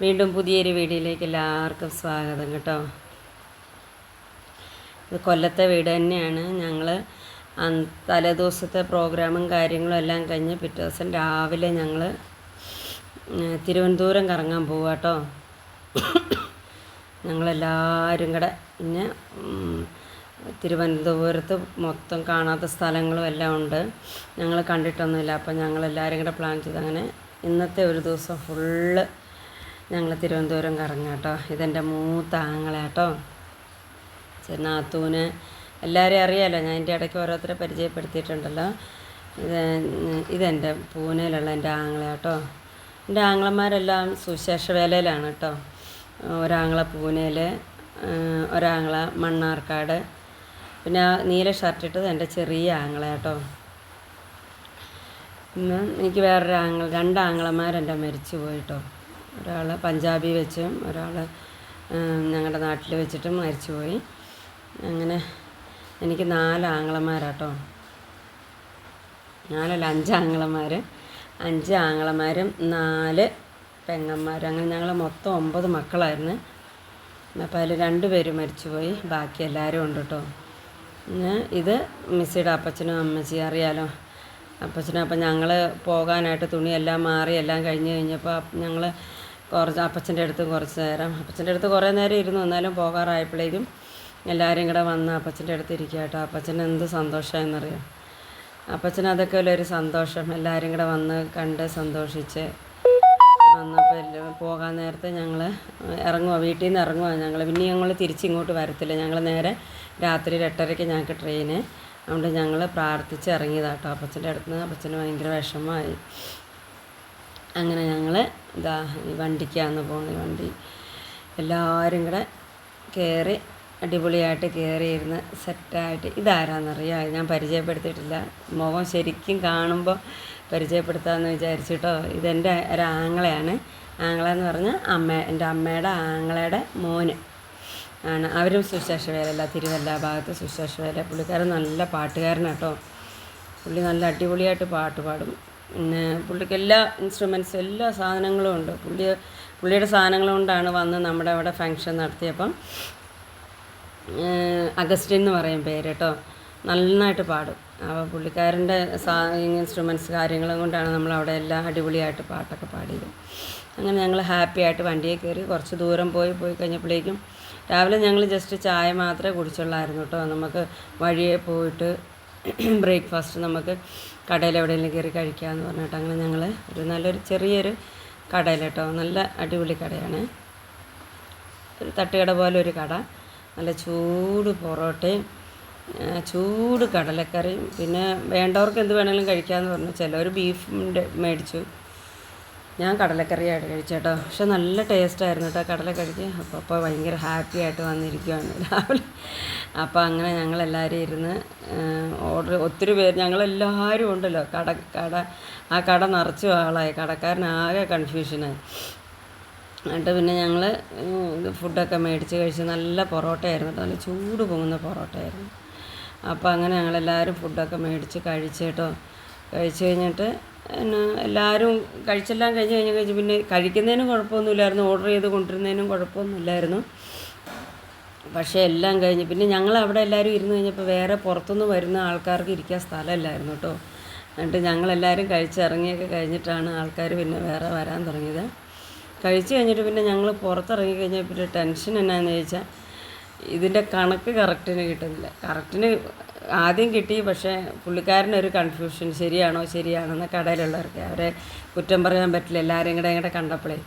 വീണ്ടും പുതിയൊരു വീഡിയോയിലേക്ക് എല്ലാവർക്കും സ്വാഗതം കേട്ടോ. ഇത് കൊല്ലത്തെ വീട് തന്നെയാണ്. ഞങ്ങൾ തലേദിവസത്തെ പ്രോഗ്രാമും കാര്യങ്ങളും എല്ലാം കഴിഞ്ഞ് പിറ്റേ ദിവസം രാവിലെ ഞങ്ങൾ തിരുവനന്തപുരം കറങ്ങാൻ പോവുക കേട്ടോ. ഞങ്ങളെല്ലാവരും കൂടെ പിന്നെ തിരുവനന്തപുരത്ത് മൊത്തം കാണാത്ത സ്ഥലങ്ങളും എല്ലാം ഉണ്ട്. ഞങ്ങൾ കണ്ടിട്ടൊന്നുമില്ല. അപ്പം ഞങ്ങളെല്ലാവരും കൂടെ പ്ലാൻ ചെയ്ത് അങ്ങനെ ഇന്നത്തെ ഒരു ദിവസം ഫുള്ള് ഞങ്ങൾ തിരുവനന്തപുരം കറങ്ങാം കേട്ടോ. ഇതെന്റെ മൂത്ത ആങ്ങളെ കേട്ടോ. നാത്തൂന് എല്ലാവരെയും അറിയാമല്ലോ ഞാൻ എന്റെ ഇടയ്ക്ക് ഓരോരുത്തരെ പരിചയപ്പെടുത്തിയിട്ടുണ്ടല്ലോ. ഇത് ഇതെന്റെ പൂനെയിലുള്ള എന്റെ ആങ്ങളെ കേട്ടോ. എന്റെ ആങ്ങളമാരെല്ലാം സുശേഷ വേലയിലാണ് കേട്ടോ. ഒരാങ്ങളെ പൂനെയിൽ ഒരാങ്ങളെ മണ്ണാർക്കാട്. പിന്നെ ആ നീല ഷർട്ടിട്ടത് എന്റെ ചെറിയ ആങ്ങളെ കേട്ടോ. പിന്നെ എനിക്ക് വേറൊരു ആങ്ങൾ മരിച്ചു പോയിട്ടോ ഒരാൾ പഞ്ചാബി വെച്ചും ഒരാൾ ഞങ്ങളുടെ നാട്ടിൽ വെച്ചിട്ടും മരിച്ചുപോയി. അങ്ങനെ എനിക്ക് നാല് ആങ്ങളമാരാട്ടോ. നാലല്ല അഞ്ച് ആങ്ങളമാർ അഞ്ച് ആങ്ങളമാരും നാല് പെങ്ങന്മാരും. അങ്ങനെ ഞങ്ങൾ മൊത്തം ഒമ്പത് മക്കളായിരുന്നു. അപ്പോൾ അതിൽ രണ്ട് പേര് മരിച്ചുപോയി. ബാക്കി എല്ലാവരും ഉണ്ട് കേട്ടോ ഇത് മിസ്സിയുടെ അപ്പച്ചനും അമ്മച്ചിയും അറിയാലോ. അപ്പച്ചനും അപ്പം ഞങ്ങൾ പോകാനായിട്ട് തുണിയെല്ലാം മാറി എല്ലാം കഴിഞ്ഞ് കഴിഞ്ഞപ്പോൾ ഞങ്ങൾ കുറച്ച് അപ്പച്ചന്റെ അടുത്ത് കുറച്ച് നേരം. അപ്പച്ചന്റെ അടുത്ത് കുറേ നേരം ഇരുന്നു എന്നാലും പോകാറായപ്പോഴേക്കും എല്ലാവരും കൂടെ വന്ന് അപ്പച്ചന്റെ അടുത്ത് ഇരിക്കുക കേട്ടോ. അപ്പച്ചന് എന്ത് സന്തോഷമായെന്നറിയാം അപ്പച്ചന് അതൊക്കെ ഒരു സന്തോഷം. എല്ലാവരും കൂടെ വന്ന് കണ്ട് സന്തോഷിച്ച് വന്നപ്പോൾ പോകാൻ നേരത്തെ ഞങ്ങൾ ഇറങ്ങുക വീട്ടിൽ നിന്ന് ഇറങ്ങുക ഞങ്ങൾ. പിന്നെ ഞങ്ങൾ തിരിച്ചിങ്ങോട്ട് വരത്തില്ല. ഞങ്ങൾ നേരെ രാത്രി എട്ടരയ്ക്ക് ഞങ്ങൾക്ക് ട്രെയിന്. അതുകൊണ്ട് ഞങ്ങൾ പ്രാർത്ഥിച്ച് ഇറങ്ങിയതാട്ടോ അപ്പച്ചന്റെ അടുത്ത് നിന്ന് അപ്പച്ചന് ഭയങ്കര വിഷമമായി. അങ്ങനെ ഞങ്ങൾ ഇതാ വണ്ടിക്കാന്ന് പോകുന്നത് വണ്ടി. എല്ലാവരും കൂടെ കയറി അടിപൊളിയായിട്ട് കയറിയിരുന്ന് സെറ്റായിട്ട്. ഇതാരാന്നറിയാം? ഞാൻ പരിചയപ്പെടുത്തിയിട്ടില്ല. മുഖം ശരിക്കും കാണുമ്പോൾ പരിചയപ്പെടുത്താമെന്ന് വിചാരിച്ചിട്ടോ. ഇതെന്റെ ഒരു ആങ്ങളെയാണ്. ആങ്ങള എന്ന് പറഞ്ഞാൽ അമ്മ എന്റെ അമ്മയുടെ ആങ്ങളയുടെ മോന് ആണ്. അവരും സുശേഷ വേലല്ല തിരുവല്ല ഭാഗത്ത് സുശേഷ വേല. പുള്ളിക്കാരൻ നല്ല പാട്ടുകാരനാട്ടോ. പുള്ളി നല്ല അടിപൊളിയായിട്ട് പാട്ട് പാടും. പിന്നെ പുള്ളിക്ക് എല്ലാ ഇൻസ്ട്രുമെൻസ് എല്ലാ സാധനങ്ങളും ഉണ്ട്. പുള്ളി പുള്ളിയുടെ സാധനങ്ങൾ കൊണ്ടാണ് വന്ന് നമ്മുടെ അവിടെ ഫങ്ഷൻ നടത്തിയപ്പം അഗസ്റ്റിൻ എന്ന് പറയും പേര് കേട്ടോ. നന്നായിട്ട് പാടും. അപ്പോൾ പുള്ളിക്കാരന്റെ സാ ഇൻസ്ട്രുമെന്റ്സ് കാര്യങ്ങളും കൊണ്ടാണ് നമ്മൾ അവിടെ എല്ലാം അടിപൊളിയായിട്ട് പാട്ടൊക്കെ പാടിയത്. അങ്ങനെ ഞങ്ങൾ ഹാപ്പി ആയിട്ട് വണ്ടിയിൽ കയറി കുറച്ച് ദൂരം പോയി പോയി കഴിഞ്ഞപ്പോഴേക്കും രാവിലെ ഞങ്ങൾ ജസ്റ്റ് ചായ മാത്രമേ കുടിച്ചുള്ളായിരുന്നു കേട്ടോ. നമുക്ക് വഴിയെ പോയിട്ട് ബ്രേക്ക്ഫാസ്റ്റ് നമുക്ക് കടയിൽ എവിടെയെങ്കിലും കയറി കഴിക്കാമെന്ന് പറഞ്ഞിട്ട് അങ്ങനെ ഞങ്ങൾ ഒരു നല്ലൊരു ചെറിയൊരു കടയിൽ കേട്ടോ. നല്ല അടിപൊളി കടയാണ്. ഒരു തട്ടുകട പോലെ ഒരു കട. നല്ല ചൂട് പൊറോട്ടയും ചൂട് കടലക്കറിയും. പിന്നെ വേണ്ടവർക്ക് എന്ത് വേണമെങ്കിലും കഴിക്കാമെന്ന് പറഞ്ഞു. ചിലർ ബീഫിന്റെ മേടിച്ചു. ഞാൻ കടലക്കറിയായിട്ട് കഴിച്ചേട്ടോ പക്ഷെ നല്ല ടേസ്റ്റായിരുന്നു കേട്ടോ കടലക്കറിക്ക്. അപ്പോൾ അപ്പോൾ ഭയങ്കര ഹാപ്പി ആയിട്ട് വന്നിരിക്കുകയാണ് രാവിലെ. അപ്പോൾ അങ്ങനെ ഞങ്ങളെല്ലാവരും ഇരുന്ന് ഓർഡർ ഒത്തിരി പേര് ഞങ്ങളെല്ലാവരും ഉണ്ടല്ലോ. കട കട ആ കട നിറച്ചു ആളായി. കടക്കാരനാകെ കൺഫ്യൂഷനായി എന്നിട്ട് പിന്നെ ഞങ്ങൾ ഫുഡൊക്കെ മേടിച്ച് കഴിച്ച് നല്ല പൊറോട്ടയായിരുന്നു നല്ല ചൂട് പൊങ്ങുന്ന പൊറോട്ടയായിരുന്നു. അപ്പോൾ അങ്ങനെ ഞങ്ങളെല്ലാവരും ഫുഡൊക്കെ മേടിച്ച് കഴിച്ചേട്ടോ കഴിച്ച് കഴിഞ്ഞിട്ട് പിന്നെ എല്ലാവരും കഴിച്ചെല്ലാം കഴിഞ്ഞ് കഴിഞ്ഞ് കഴിഞ്ഞ് പിന്നെ കഴിക്കുന്നതിനും കുഴപ്പമൊന്നുമില്ലായിരുന്നു. ഓർഡർ ചെയ്ത് കൊണ്ടിരുന്നതിനും കുഴപ്പമൊന്നുമില്ലായിരുന്നു. പക്ഷേ എല്ലാം കഴിഞ്ഞ് പിന്നെ ഞങ്ങൾ അവിടെ എല്ലാവരും ഇരുന്ന് കഴിഞ്ഞപ്പോൾ വേറെ പുറത്തുനിന്ന് വരുന്ന ആൾക്കാർക്ക് ഇരിക്കാൻ സ്ഥലമില്ലായിരുന്നു കേട്ടോ. എന്നിട്ട് ഞങ്ങളെല്ലാവരും കഴിച്ചിറങ്ങിയൊക്കെ കഴിഞ്ഞിട്ടാണ് ആൾക്കാർ പിന്നെ വേറെ വരാൻ തുടങ്ങിയത്. കഴിച്ച് കഴിഞ്ഞിട്ട് പിന്നെ ഞങ്ങൾ പുറത്തിറങ്ങി കഴിഞ്ഞാൽ പിന്നെ ടെൻഷൻ എന്നാന്ന് ചോദിച്ചാൽ ഇതിന്റെ കണക്ക് കറക്റ്റിന് കിട്ടുന്നില്ല. കറക്റ്റിന് ആദ്യം കിട്ടി പക്ഷേ പുള്ളിക്കാരനൊരു കൺഫ്യൂഷൻ ശരിയാണോ ശരിയാണോ എന്ന കടയിലുള്ളവർക്ക് അവരെ കുറ്റം പറയാൻ പറ്റില്ല എല്ലാവരും കൂടെ ഇങ്ങോട്ട് കണ്ടപ്പോഴേ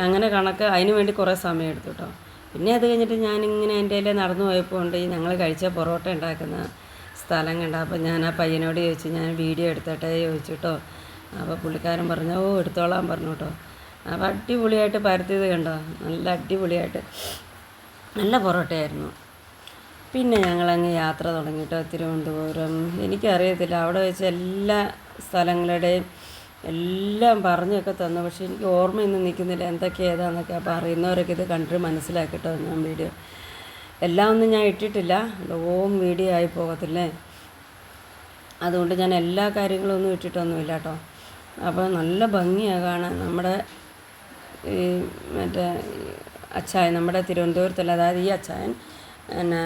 അങ്ങനെ കണക്ക് അതിന് വേണ്ടി കുറേ സമയം എടുത്തു കേട്ടോ പിന്നെ അത് കഴിഞ്ഞിട്ട് ഞാനിങ്ങനെ എന്റെ കയ്യിൽ നടന്നു പോയപ്പോൾ ഉണ്ട് ഈ ഞങ്ങൾ കഴിച്ച പൊറോട്ട ഉണ്ടാക്കുന്ന സ്ഥലം കണ്ട അപ്പോൾ ഞാൻ ആ പയ്യനോട് ചോദിച്ചു ഞാൻ വീഡിയോ എടുത്തട്ടെ? ചോദിച്ചു കേട്ടോ അപ്പോൾ പുള്ളിക്കാരൻ പറഞ്ഞു ഓ എടുത്തോളാൻ പറഞ്ഞു കേട്ടോ അപ്പോൾ അടിപൊളിയായിട്ട് പരത്തിയത് കണ്ടോ? നല്ല അടിപൊളിയായിട്ട്. നല്ല പൊറോട്ടയായിരുന്നു. പിന്നെ ഞങ്ങളങ്ങ് യാത്ര തുടങ്ങിയിട്ടോ തിരുവനന്തപുരം. എനിക്കറിയത്തില്ല അവിടെ വെച്ച് എല്ലാ സ്ഥലങ്ങളുടെയും എല്ലാം പറഞ്ഞൊക്കെ തന്നു. പക്ഷെ എനിക്ക് ഓർമ്മയൊന്നും നിൽക്കുന്നില്ല എന്തൊക്കെ ഏതാണെന്നൊക്കെ അപ്പോൾ അറിയുന്നവരൊക്കെ ഇത് കണ്ടിട്ട് മനസ്സിലാക്കിട്ടോ ഞാൻ വീഡിയോ. എല്ലാം ഒന്നും ഞാൻ ഇട്ടിട്ടില്ല. ലോങ് വീഡിയോ ആയി പോകത്തില്ലേ? അതുകൊണ്ട് ഞാൻ എല്ലാ കാര്യങ്ങളും ഒന്നും ഇട്ടിട്ടൊന്നുമില്ല കേട്ടോ അപ്പോൾ നല്ല ഭംഗിയാണ് കാണാൻ. നമ്മുടെ ഈ മറ്റേ അച്ചായൻ നമ്മുടെ തിരുവനന്തപുരത്തുള്ള അതായത് ഈ അച്ചായൻ പിന്നെ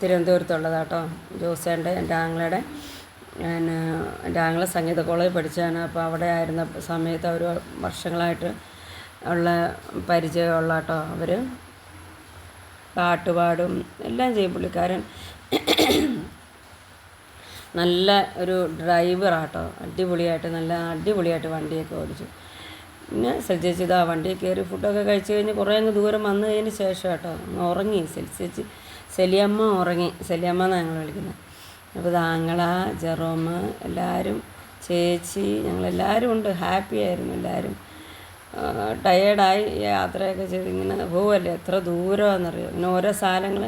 തിരുവനന്തപുരത്തുള്ളതാട്ടോ. ജോസേന്റെ എന്റെ ആങ്ങളയുടെ പിന്നെ എന്റെ ആങ്ങളെ സംഗീത കോളേജിൽ പഠിച്ചതാണ്. അപ്പോൾ അവിടെ ആയിരുന്ന സമയത്ത് അവർ വർഷങ്ങളായിട്ട് ഉള്ള പരിചയമുള്ള കേട്ടോ അവർ. പാട്ടുപാടും എല്ലാം ചെയ്യും പുള്ളിക്കാരൻ. നല്ല ഒരു ഡ്രൈവറാട്ടോ. അടിപൊളിയായിട്ട് നല്ല അടിപൊളിയായിട്ട് വണ്ടിയൊക്കെ ഓടിച്ചു. പിന്നെ സെൽച്ചേച്ചി ആ വണ്ടിയിൽ കയറി ഫുഡൊക്കെ കഴിച്ച് കഴിഞ്ഞ് കുറേ അങ്ങ് ദൂരം വന്നതിന് ശേഷം കേട്ടോ ഉറങ്ങി. സെൽച്ചേച്ചി സെലിയമ്മ ഉറങ്ങി. സെലിയമ്മ എന്നാണ് ഞങ്ങൾ വിളിക്കുന്നത്. അപ്പോൾ താങ്കള ജെറോമ് എല്ലാവരും ചേച്ചി ഞങ്ങളെല്ലാവരും ഉണ്ട്. ഹാപ്പി ആയിരുന്നു എല്ലാവരും ടയേർഡായി യാത്രയൊക്കെ ചെയ്ത് ഇങ്ങനെ പോവല്ലേ? എത്ര ദൂരമാണെന്നറിയോ? ഇങ്ങനെ ഓരോ സാധനങ്ങൾ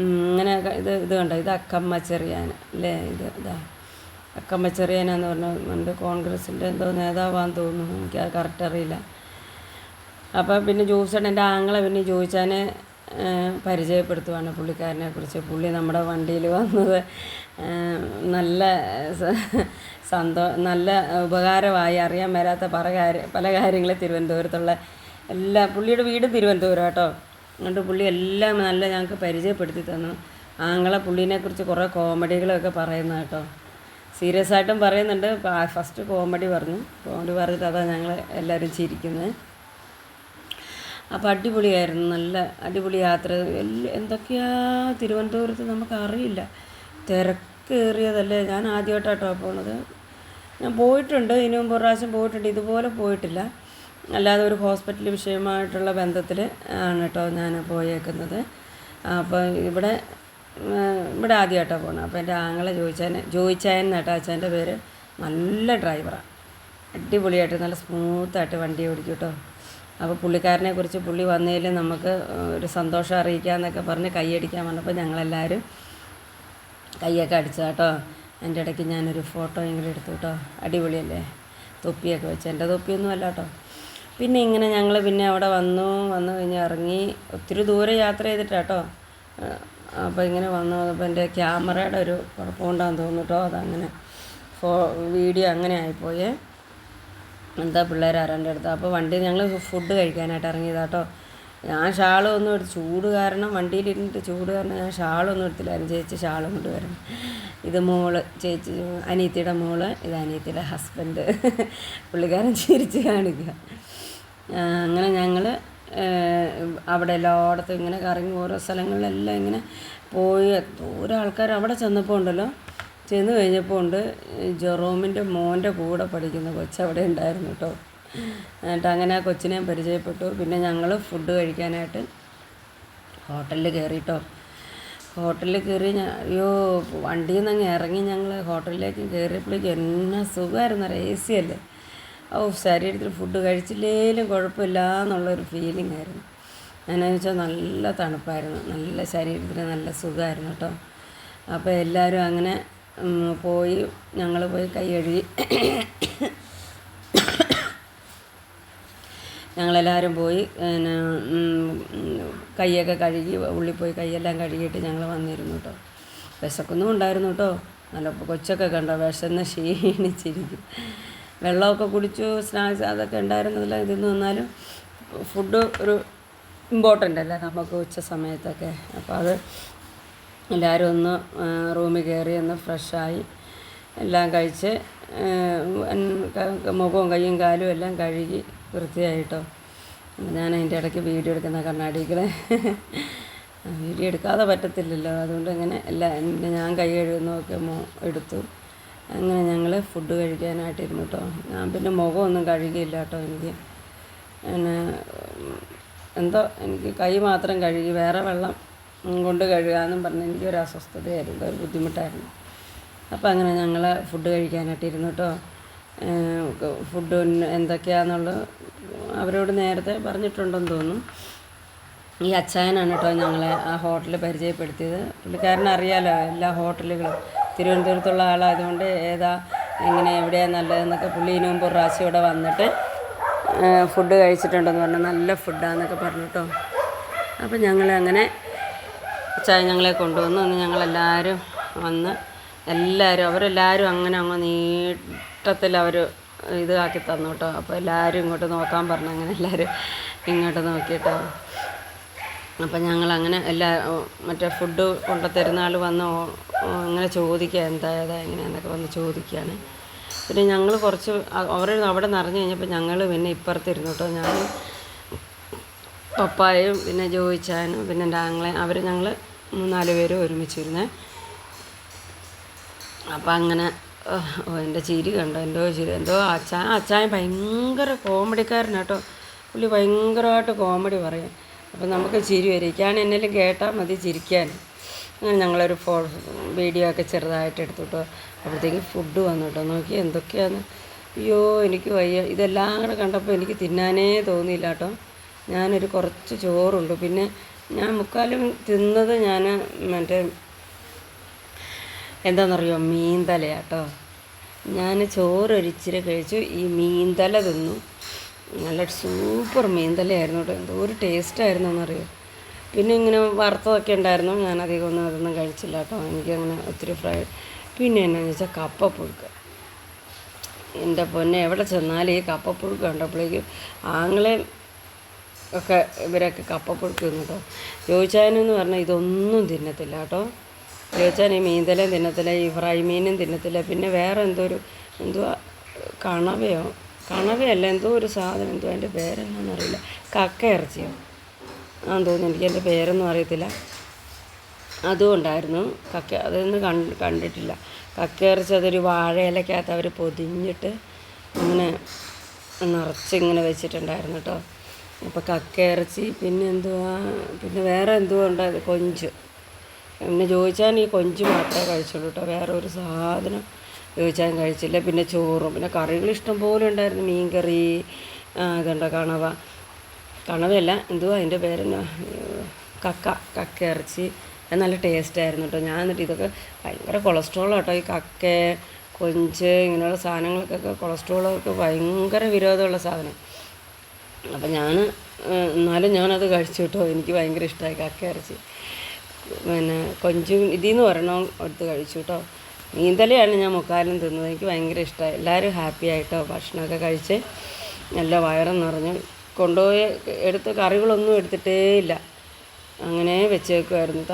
ഇങ്ങനെ ഇത് ഇത് കണ്ടോ? ഇത് അക്കമ്മ ചെറിയാൻ അല്ലേ? ഇത് ഇതാ. അക്കമ്മ ചെറിയാനെന്ന് പറഞ്ഞാൽ കോൺഗ്രസിന്റെ എന്തോ നേതാവാന്ന് തോന്നുന്നു. എനിക്ക് അത് കറക്റ്റ് അറിയില്ല. അപ്പം പിന്നെ ജോസൺ എന്റെ ആങ്ങളെ പിന്നെ ജോയിച്ചാനെ പരിചയപ്പെടുത്തുവാണ് പുള്ളിക്കാരനെ കുറിച്ച്. പുള്ളി നമ്മുടെ വണ്ടിയിൽ വന്നത് നല്ല സന്തോ നല്ല ഉപകാരമായി. അറിയാൻ വരാത്ത പല കാര്യ പല കാര്യങ്ങൾ തിരുവനന്തപുരത്തുള്ള എല്ലാ പുള്ളിയുടെ വീട് തിരുവനന്തപുരം കേട്ടോ. അതുകൊണ്ട് പുള്ളി എല്ലാം നല്ല ഞങ്ങൾക്ക് പരിചയപ്പെടുത്തി തന്നു. ആങ്ങളെ പുള്ളീനെക്കുറിച്ച് കുറേ കോമഡികളൊക്കെ പറയുന്നത് കേട്ടോ. സീരിയസ് ആയിട്ടും പറയുന്നുണ്ട്. ഫസ്റ്റ് കോമഡി പറഞ്ഞു. കോമഡി പറഞ്ഞിട്ട് അതാണ് ഞങ്ങൾ എല്ലാവരും ചിരിക്കുന്നത്. അപ്പോൾ അടിപൊളിയായിരുന്നു. നല്ല അടിപൊളി യാത്ര. എന്തൊക്കെയാ തിരുവനന്തപുരത്ത് നമുക്ക് അറിയില്ല. തിരക്കേറിയതല്ലേ ഞാൻ ആദ്യമായിട്ടാട്ടോ പോണത്. ഞാൻ പോയിട്ടുണ്ട്. ഇനി മുമ്പ് പ്രാവശ്യം പോയിട്ടുണ്ട്. ഇതുപോലെ പോയിട്ടില്ല. അല്ലാതെ ഒരു ഹോസ്പിറ്റൽ വിഷയമായിട്ടുള്ള ബന്ധത്തിൽ ആണ് കേട്ടോ ഞാൻ പോയേക്കുന്നത്. അപ്പോൾ ഇവിടെ ഇവിടെ ആദ്യമായിട്ടാണ് പോകണം അപ്പോൾ എന്റെ ആങ്ങളെ ജോയിച്ചാൻ ജോയിച്ചായൻ കേട്ടോ അച്ഛന്റെ പേര്. നല്ല ഡ്രൈവറാണ് അടിപൊളിയായിട്ട് നല്ല സ്മൂത്തായിട്ട് വണ്ടി ഓടിക്കും കേട്ടോ അപ്പോൾ പുള്ളിക്കാരനെ കുറിച്ച് പുള്ളി വന്നതിൽ നമുക്ക് ഒരു സന്തോഷം അറിയിക്കാമെന്നൊക്കെ പറഞ്ഞ് കൈയടിക്കാൻ വന്നപ്പോൾ ഞങ്ങളെല്ലാവരും കൈയൊക്കെ അടിച്ചു കേട്ടോ. എന്റെ ഇടയ്ക്ക് ഞാനൊരു ഫോട്ടോ എങ്കിലും എടുത്തു കേട്ടോ. അടിപൊളിയല്ലേ? തൊപ്പിയൊക്കെ വെച്ച്. എന്റെ തൊപ്പിയൊന്നും അല്ല കേട്ടോ. പിന്നെ ഇങ്ങനെ ഞങ്ങൾ പിന്നെ അവിടെ വന്നു. വന്നു കഴിഞ്ഞ് ഇറങ്ങി. ഒത്തിരി ദൂരെ യാത്ര ചെയ്തിട്ടാട്ടോ അപ്പോൾ ഇങ്ങനെ വന്നു. അപ്പോൾ എന്റെ ക്യാമറയുടെ ഒരു തോന്നുന്നു കേട്ടോ. അതങ്ങനെ ഫോ വീഡിയോ അങ്ങനെ ആയിപ്പോയേ. എന്താ പിള്ളേർ ആരാന്റെ അടുത്ത്? അപ്പോൾ വണ്ടി ഞങ്ങൾ ഫുഡ് കഴിക്കാനായിട്ട് ഇറങ്ങിയതാട്ടോ. ഞാൻ ഷാളൊന്നും എടുത്ത് ചൂട് കാരണം വണ്ടിയിലിരുന്നിട്ട് ചൂട് കാരണം ഞാൻ ഷാളൊന്നും എടുത്തില്ലായിരുന്നു. ചേച്ചി ഷാളും കൊണ്ട് വരണം ഇത് മോൾ ചേച്ചി അനിയത്തിയുടെ മോൾ ഇത് അനിയത്തിയുടെ ഹസ്ബൻഡ് പുള്ളിക്കാരൻ ചിരിച്ച് കാണിക്കുക അങ്ങനെ ഞങ്ങൾ അവിടെ എല്ലായിടത്തും ഇങ്ങനെ കറങ്ങി ഓരോ സ്ഥലങ്ങളിലെല്ലാം ഇങ്ങനെ പോയി. ദൂരെ ആൾക്കാർ അവിടെ ചെന്നപ്പോൾ ഉണ്ടല്ലോ. ചെന്ന് കഴിഞ്ഞപ്പോൾ ഉണ്ട് ജെറോമിന്റെ മോന്റെ കൂടെ പഠിക്കുന്ന കൊച്ചവിടെ ഉണ്ടായിരുന്നു കേട്ടോ. എന്നിട്ട് അങ്ങനെ ആ കൊച്ചിനെ പരിചയപ്പെട്ടു. പിന്നെ ഞങ്ങൾ ഫുഡ് കഴിക്കാനായിട്ട് ഹോട്ടലിൽ കയറിട്ടോ ഹോട്ടലിൽ കയറി ഞാൻ അയ്യോ വണ്ടിയിൽ നിന്ന് അങ്ങ് ഇറങ്ങി ഞങ്ങൾ ഹോട്ടലിലേക്ക് കയറിയപ്പോഴേക്കും എന്നാ സുഖമായിരുന്നു അറിയാം എ സി അല്ലേ ഓ ശരീരത്തിൽ ഫുഡ് കഴിച്ചില്ലേലും കുഴപ്പമില്ല എന്നുള്ളൊരു ഫീലിംഗ് ആയിരുന്നു. എന്നാന്ന് വെച്ചാൽ നല്ല തണുപ്പായിരുന്നു. നല്ല ശരീരത്തിന് നല്ല സുഖമായിരുന്നു കേട്ടോ. അപ്പോൾ എല്ലാവരും അങ്ങനെ പോയി. ഞങ്ങൾ പോയി കൈ കഴുകി. ഞങ്ങളെല്ലാവരും പോയി. പിന്നെ കൈയൊക്കെ കഴുകി ഉള്ളിൽ പോയി കൈയെല്ലാം കഴുകിയിട്ട് ഞങ്ങൾ വന്നിരുന്നു കേട്ടോ വിശക്കൊന്നും ഉണ്ടായിരുന്നു കേട്ടോ നല്ല കൊച്ചൊക്കെ കണ്ടോ വിശന്ന് ക്ഷീണിച്ചിരിക്കും. വെള്ളമൊക്കെ കുടിച്ചു സ്നാക്സ് അതൊക്കെ ഉണ്ടായിരുന്നില്ല ഇതൊന്നും വന്നാലും ഫുഡ് ഒരു ഇമ്പോർട്ടന്റ് അല്ലേ നമുക്ക് ഉച്ച സമയത്തൊക്കെ. അപ്പോൾ അത് എല്ലാവരും ഒന്ന് റൂമിൽ കയറി ഒന്ന് ഫ്രഷായി എല്ലാം കഴിച്ച് മുഖവും കൈയും കാലും എല്ലാം കഴുകി വൃത്തിയായിട്ടോ. ഞാൻ അതിന്റെ ഇടയ്ക്ക് വീഡിയോ എടുക്കുന്ന കണ്ണാടികളെ വീഡിയോ എടുക്കാതെ പറ്റത്തില്ലല്ലോ. അതുകൊണ്ട് അങ്ങനെ എല്ലാ ഞാൻ കൈ കഴുകുന്നതൊക്കെ മോ എടുത്തു. അങ്ങനെ ഞങ്ങൾ ഫുഡ് കഴിക്കാനായിട്ടിരുന്നു കേട്ടോ ഞാൻ പിന്നെ മുഖമൊന്നും കഴുകിയില്ല കേട്ടോ എനിക്ക്. പിന്നെ എന്തോ എനിക്ക് കൈ മാത്രം കഴുകി വേറെ വെള്ളം കൊണ്ട് കഴുകാമെന്നും പറഞ്ഞ് എനിക്കൊരു അസ്വസ്ഥതയായിരുന്നു ഒരു ബുദ്ധിമുട്ടായിരുന്നു. അപ്പോൾ അങ്ങനെ ഞങ്ങൾ ഫുഡ് കഴിക്കാനായിട്ട് ഇരുന്നു കേട്ടോ ഫുഡ് എന്തൊക്കെയാണെന്നുള്ളത് അവരോട് നേരത്തെ പറഞ്ഞിട്ടുണ്ടെന്ന് തോന്നും. ഈ അച്ചായനാണ് കേട്ടോ ഞങ്ങളെ ആ ഹോട്ടൽ പരിചയപ്പെടുത്തിയത്. പുള്ളിക്കാരനെ അറിയാലോ എല്ലാ ഹോട്ടലുകളും. തിരുവനന്തപുരത്തുള്ള ആളായതുകൊണ്ട് ഏതാ എങ്ങനെ എവിടെയാണ് നല്ലതെന്നൊക്കെ പുള്ളി ഇതിനു മുമ്പ് പ്രാവശ്യം ഇവിടെ വന്നിട്ട് ഫുഡ് കഴിച്ചിട്ടുണ്ടെന്ന് പറഞ്ഞു. നല്ല ഫുഡാന്നൊക്കെ പറഞ്ഞു കേട്ടോ അപ്പോൾ ഞങ്ങൾ അങ്ങനെ ചായ ഞങ്ങളെ കൊണ്ടുവന്നു. അന്ന് ഞങ്ങളെല്ലാവരും വന്ന് എല്ലാവരും അവരെല്ലാവരും അങ്ങനെ അങ്ങ് നീട്ടത്തിൽ അവർ ഇതാക്കി തന്നു കേട്ടോ. അപ്പോൾ എല്ലാവരും ഇങ്ങോട്ട് നോക്കാൻ പറഞ്ഞു. അങ്ങനെ എല്ലാവരും ഇങ്ങോട്ട് നോക്കിയിട്ടോ. അപ്പം ഞങ്ങളങ്ങനെ എല്ലാ മറ്റേ ഫുഡ് കൊണ്ടു തരുന്ന ആൾ വന്ന് ഇങ്ങനെ ചോദിക്കുക എന്താ ഏതാ എങ്ങനെയാന്നൊക്കെ വന്ന് ചോദിക്കുകയാണ്. പിന്നെ ഞങ്ങൾ കുറച്ച് അവർ അവിടെ നിറഞ്ഞു കഴിഞ്ഞപ്പോൾ ഞങ്ങൾ പിന്നെ ഇപ്പുറത്തിരുന്നു കേട്ടോ. ഞാൻ പപ്പായും പിന്നെ ജോയിച്ചാനും പിന്നെ എന്റെ ആങ്ങളെ അവർ ഞങ്ങൾ മൂന്നാൽ പേരും ഒരുമിച്ചിരുന്നേ. അപ്പം അങ്ങനെ എന്റെ ചിരി കണ്ടോ? എന്തോ ചിരി. എന്തോ അച്ചാ അച്ചായൻ ഭയങ്കര കോമഡിക്കാരനാട്ടോ പുള്ളി ഭയങ്കരമായിട്ട് കോമഡി പറയും. അപ്പം നമുക്ക് ചിരി വരയ്ക്കാൻ എന്നെങ്കിലും കേട്ടാൽ മതി ചിരിക്കാൻ. അങ്ങനെ ഞങ്ങളൊരു ഫോ വീഡിയോ ഒക്കെ ചെറുതായിട്ട് എടുത്തിട്ടോ അപ്പോഴത്തേക്ക് ഫുഡ് വന്നു കേട്ടോ. നോക്കി എന്തൊക്കെയാണ് അയ്യോ എനിക്ക് വയ്യ. ഇതെല്ലാം കൂടെ കണ്ടപ്പോൾ എനിക്ക് തിന്നാനേ തോന്നിയില്ല കേട്ടോ. ഞാനൊരു കുറച്ച് ചോറുണ്ട്. പിന്നെ ഞാൻ മുക്കാലും തിന്നത് ഞാൻ മറ്റേ എന്താണെന്നറിയോ മീൻതലയാട്ടോ. ഞാൻ ചോറ് ഒരിച്ചിരി കഴിച്ചു. ഈ മീൻതല തിന്നു. നല്ല സൂപ്പർ മീൻതലയായിരുന്നു കേട്ടോ. എന്തോ ഒരു ടേസ്റ്റായിരുന്നു എന്നറിയോ പിന്നെ ഇങ്ങനെ വറുത്തതൊക്കെ ഉണ്ടായിരുന്നു. ഞാൻ അധികം ഒന്നും അതൊന്നും കഴിച്ചില്ല കേട്ടോ. എനിക്കങ്ങനെ ഒത്തിരി ഫ്രൈ പിന്നെ എന്നാന്ന് വെച്ചാൽ കപ്പപ്പുഴുക്ക്. എന്റെ പൊന്നെ എവിടെ ചെന്നാലും ഈ കപ്പപ്പുഴുക്ക് കണ്ടപ്പോഴേക്കും ആങ്ങളെ ഒക്കെ ഇവരൊക്കെ കപ്പപ്പുഴുക്ക് കേട്ടോ ജോയിച്ചാനെന്ന് പറഞ്ഞാൽ ഇതൊന്നും തിന്നത്തില്ല കേട്ടോ. ജോയിച്ചാൻ ഈ മീന്തലേം തിന്നത്തില്ല ഈ ഫ്രൈ മീനും തിന്നത്തില്ല. പിന്നെ വേറെ എന്തോ ഒരു എന്തുവാ? കണവയോ? കണവയല്ല എന്തോ ഒരു സാധനം എന്തോ അതിന്റെ പേരെന്താണെന്ന് അറിയില്ല. കക്ക ഇറച്ചിയോ? ആ തോന്നുന്നു എനിക്ക് എന്റെ പേരൊന്നും അറിയത്തില്ല. അതും ഉണ്ടായിരുന്നു കക്ക അതൊന്നും കണ്ട് കണ്ടിട്ടില്ല. കക്ക ഇറച്ചി അതൊരു വാഴയിലക്കകത്ത് അവർ പൊതിഞ്ഞിട്ട് അങ്ങനെ നിറച്ചിങ്ങനെ വെച്ചിട്ടുണ്ടായിരുന്നു കേട്ടോ. അപ്പോൾ കക്ക ഇറച്ചി പിന്നെ എന്തുവാ പിന്നെ വേറെ എന്തുവാ ഉണ്ടായത് കൊഞ്ച്. പിന്നെ ചോദിച്ചാൽ ഈ കൊഞ്ച് മാത്രമേ കഴിച്ചുള്ളൂ കേട്ടോ. വേറെ ഒരു സാധനം ചോദിച്ചാൽ കഴിച്ചില്ല. പിന്നെ ചോറും. പിന്നെ കറികൾ ഇഷ്ടം പോലെ ഉണ്ടായിരുന്നു. മീൻ കറി കണവ. കണവയല്ല എന്തുവാ അതിന്റെ പേരെന്നാ? കക്ക കക്ക ഇറച്ചി അത് നല്ല ടേസ്റ്റായിരുന്നു കേട്ടോ. ഞാൻ എന്നിട്ട് ഇതൊക്കെ ഭയങ്കര കൊളസ്ട്രോൾ കേട്ടോ. ഈ കക്ക കൊഞ്ച് ഇങ്ങനെയുള്ള സാധനങ്ങൾക്കൊക്കെ കൊളസ്ട്രോളൊക്കെ ഭയങ്കര വിരോധമുള്ള സാധനം. അപ്പം ഞാൻ എന്നാലും ഞാനത് കഴിച്ചു കേട്ടോ എനിക്ക് ഭയങ്കര ഇഷ്ടമായി കക്ക ഇറച്ചി പിന്നെ കൊഞ്ചും ഇതിൽ നിന്ന് ഒരെണ്ണം എടുത്ത് കഴിച്ചു കേട്ടോ നീന്തലയാണ് ഞാൻ മുക്കാലും തിന്നത്. എനിക്ക് ഭയങ്കര ഇഷ്ടമായി എല്ലാവരും ഹാപ്പി ആയിട്ടോ? ഭക്ഷണമൊക്കെ കഴിച്ച് നല്ല വയറും നിറഞ്ഞു കൊണ്ടുപോയി എടുത്ത് കറികളൊന്നും എടുത്തിട്ടേ ഇല്ല. അങ്ങനെ വെച്ചേക്കുമായിരുന്നു